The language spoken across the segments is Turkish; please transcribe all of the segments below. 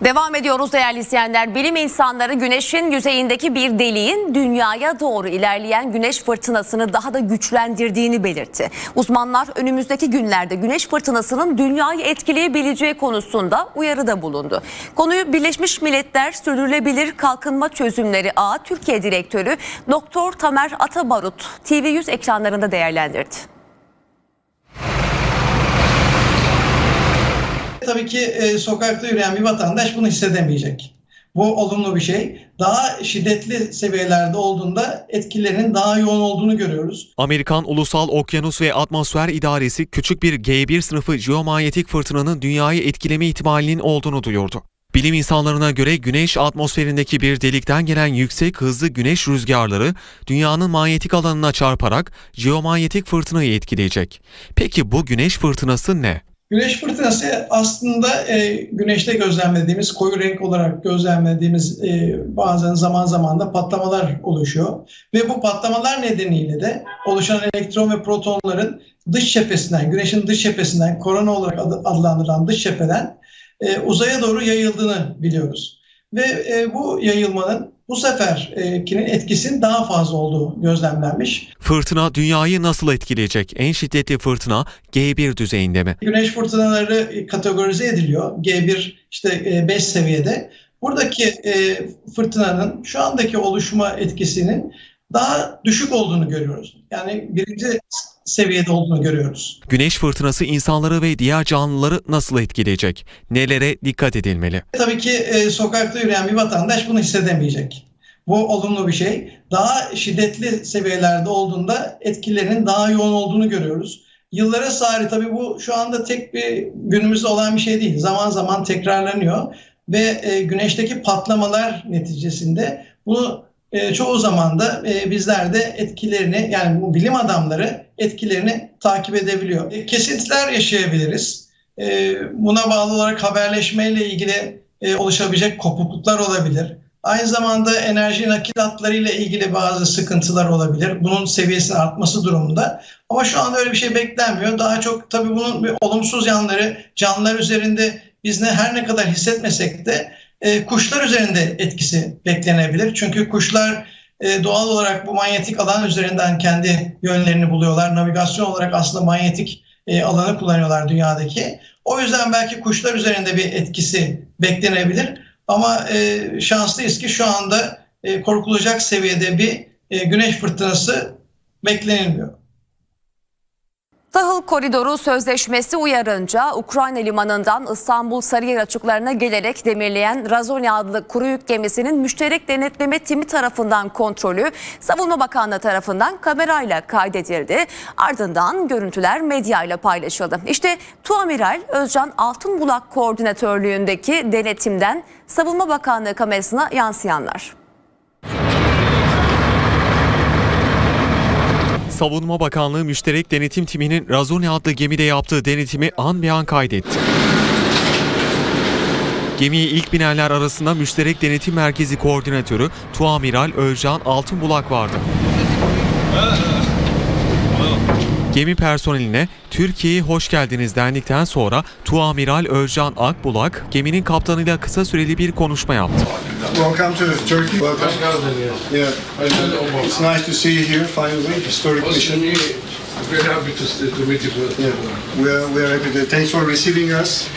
Devam ediyoruz değerli izleyenler. Bilim insanları güneşin yüzeyindeki bir deliğin dünyaya doğru ilerleyen güneş fırtınasını daha da güçlendirdiğini belirtti. Uzmanlar önümüzdeki günlerde güneş fırtınasının dünyayı etkileyebileceği konusunda uyarıda bulundu. Konuyu Birleşmiş Milletler Sürdürülebilir Kalkınma Çözümleri Ağı Türkiye Direktörü Doktor Tamer Atabarut TV100 ekranlarında değerlendirdi. Tabii ki e, sokakta yürüyen bir vatandaş bunu hissedemeyecek. Bu olumlu bir şey. Daha şiddetli seviyelerde olduğunda etkilerinin daha yoğun olduğunu görüyoruz. Amerikan Ulusal Okyanus ve Atmosfer İdaresi küçük bir G1 sınıfı jeomanyetik fırtınanın dünyayı etkileme ihtimalinin olduğunu duyurdu. Bilim insanlarına göre güneş atmosferindeki bir delikten gelen yüksek hızlı güneş rüzgarları dünyanın manyetik alanına çarparak jeomanyetik fırtınayı etkileyecek. Peki bu güneş fırtınası ne? Güneş fırtınası aslında e, güneşte gözlemlediğimiz, koyu renk olarak gözlemlediğimiz e, bazen zaman zaman da patlamalar oluşuyor. Ve bu patlamalar nedeniyle de oluşan elektron ve protonların dış cephesinden, güneşin dış cephesinden, korona olarak adlandırılan dış cepheden e, uzaya doğru yayıldığını biliyoruz. Ve e, bu yayılmanın bu seferkinin etkisinin daha fazla olduğu gözlemlenmiş. Fırtına dünyayı nasıl etkileyecek? En şiddetli fırtına G1 düzeyinde mi? Güneş fırtınaları kategorize ediliyor. G1 işte 5 seviyede. Buradaki e, fırtınanın şu andaki oluşma etkisinin daha düşük olduğunu görüyoruz. Yani birinci seviyede olduğunu görüyoruz. Güneş fırtınası insanları ve diğer canlıları nasıl etkileyecek? Nelere dikkat edilmeli? Tabii ki e, sokakta yürüyen bir vatandaş bunu hissedemeyecek. Bu olumlu bir şey. Daha şiddetli seviyelerde olduğunda etkilerinin daha yoğun olduğunu görüyoruz. Yıllara sari tabii bu şu anda tek bir günümüzde olan bir şey değil. Zaman zaman tekrarlanıyor ve e, güneşteki patlamalar neticesinde bunu e, çoğu zaman da e, bizler de etkilerini yani bu bilim adamları etkilerini takip edebiliyor. E, kesintiler yaşayabiliriz. E, buna bağlı olarak haberleşmeyle ilgili e, oluşabilecek kopukluklar olabilir. Aynı zamanda enerji nakil hatlarıyla ilgili bazı sıkıntılar olabilir. Bunun seviyesinin artması durumunda. Ama şu anda öyle bir şey beklenmiyor. Daha çok tabii bunun bir olumsuz yanları canlılar üzerinde biz ne her ne kadar hissetmesek de e, kuşlar üzerinde etkisi beklenebilir. Çünkü kuşlar e, doğal olarak bu manyetik alan üzerinden kendi yönlerini buluyorlar. Navigasyon olarak aslında manyetik e, alanı kullanıyorlar dünyadaki. O yüzden belki kuşlar üzerinde bir etkisi beklenebilir. Ama e, şanslıyız ki şu anda e, korkulacak seviyede bir e, güneş fırtınası beklenilmiyor. Tahıl Koridoru Sözleşmesi uyarınca Ukrayna limanından İstanbul Sarıyer açıklarına gelerek demirleyen Razoni adlı kuru yük gemisinin müşterek denetleme timi tarafından kontrolü Savunma Bakanlığı tarafından kamerayla kaydedildi. Ardından görüntüler medyayla paylaşıldı. İşte Tuamiral Özcan Altınbulak koordinatörlüğündeki denetimden Savunma Bakanlığı kamerasına yansıyanlar. Savunma Bakanlığı Müşterek Denetim Timi'nin Razoni adlı gemide yaptığı denetimi an be an kaydetti. Gemiye ilk binenler arasında Müşterek Denetim Merkezi Koordinatörü Tuamiral Özcan Altınbulak vardı. Gemi personeline Türkiye'ye hoş geldiniz dendikten sonra Tuamiral Özcan Akbulak geminin kaptanıyla kısa süreli bir konuşma yaptı. Welcome to Turkey. Welcome. Yeah, it's nice to see you here finally. Historic mission. Very happy to, to meet you. Yeah, we are, we are happy. To, thanks for receiving us.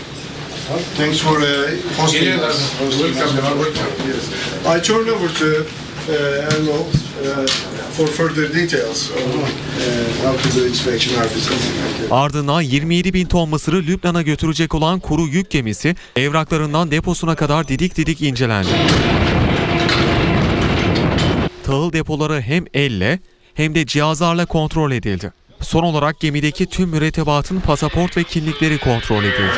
Thanks for uh, hosting Yeah, us. welcome, welcome. Yes. I turn over to uh, Elmo uh, for further details on uh, how to do inspection arbitration. Thank you. Ardından 27 bin ton mısırı Lübnan'a götürecek olan kuru yük gemisi evraklarından deposuna kadar didik didik incelendi. Tahıl depoları hem elle hem de cihazlarla kontrol edildi. Son olarak gemideki tüm mürettebatın pasaport ve kimlikleri kontrol edildi.